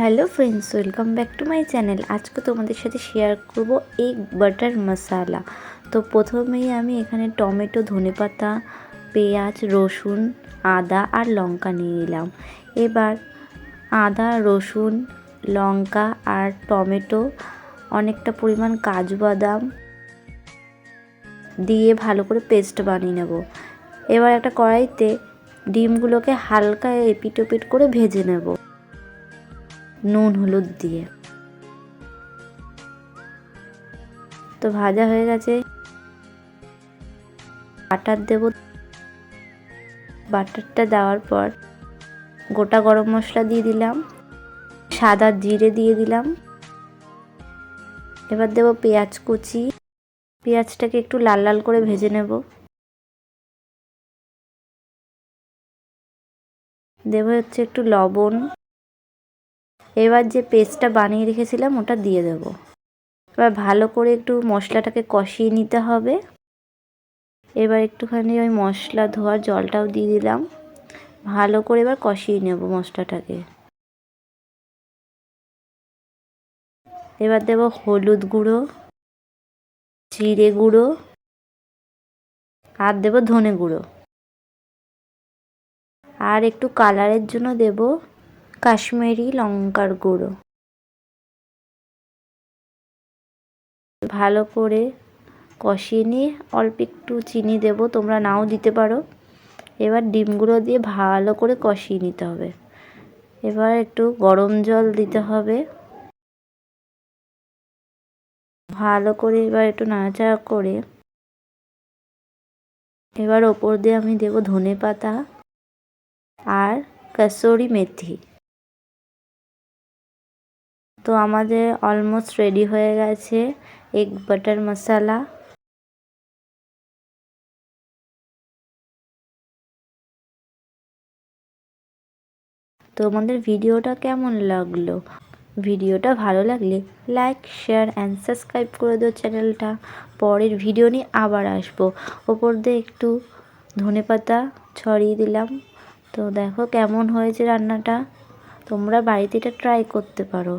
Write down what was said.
Hello friends, welcome back to my channel. আজকে তোমাদের সাথে শেয়ার করব এগ বাটার মশালা। তো প্রথমেই আমি এখানে টমেটো, ধনেপাতা, পেঁয়াজ, রসুন, আদা আর লঙ্কা নিয়ে নিলাম। এবার আদা, রসুন, লঙ্কা আর টমেটো, অনেকটা পরিমাণ কাজু বাদাম দিয়ে ভালো করে পেস্ট বানিয়ে নেব। এবার একটা কড়াইতে ডিমগুলোকে হালকা এপিট ওপিট করে ভেজে নেব। নুন, হলুদ দিয়ে। তো ভাজা হয়ে গেছে। বাটার দেব। বাটারটা দেওয়ার পর গোটা গরম মশলা দিয়ে দিলাম। সাদা জিরে দিয়ে দিলাম। এবার দেব পেঁয়াজ কুচি। পেঁয়াজটাকে একটু লাল লাল করে ভেজে নেব। দেব হচ্ছে একটু লবণ। এবার যে পেস্টটা বানিয়ে রেখেছিলাম, ওটা দিয়ে দেব। এবার ভালো করে একটু মশলাটাকে কষিয়ে নিতে হবে। এবার একটুখানি ওই মশলা ধোয়ার জলটাও দিয়ে দিলাম। ভালো করে এবার কষিয়ে নেব মশলাটাকে। এবার দেব হলুদ গুঁড়ো, জিরে গুঁড়ো, আর দেব ধনে গুঁড়ো। আর একটু কালারের জন্য দেব কাশ্মীরি লঙ্কার গুঁড়ো। ভালো করে কষিয়ে নিয়ে অল্প একটু চিনি দেব, তোমরা নাও দিতে পারো। এবার ডিমগুলো দিয়ে ভালো করে কষিয়ে নিতে হবে। এবার একটু গরম জল দিতে হবে। ভালো করে এবার একটু নাড়াচাড়া করে এবার ওপর দিয়ে আমি দেব ধনে পাতা আর কাসুরি মেথি। তো আমাদের অলমোস্ট রেডি হয়ে গেছে এগ বাটার মশালা তো আমাদের ভিডিওটা কেমন লাগল? ভিডিওটা ভালো লাগলে লাইক শেয়ার অ্যান্ড সাবস্ক্রাইব করে দিও চ্যানেলটা পরের ভিডিও নিয়ে আবার আসব। ওপর দিয়ে একটু ধনে পাতা ছড়িয়ে দিলাম। তো দেখো কেমন হয়েছে রান্নাটা। তোমরা বাড়িতে এটা ট্রাই করতে পারো।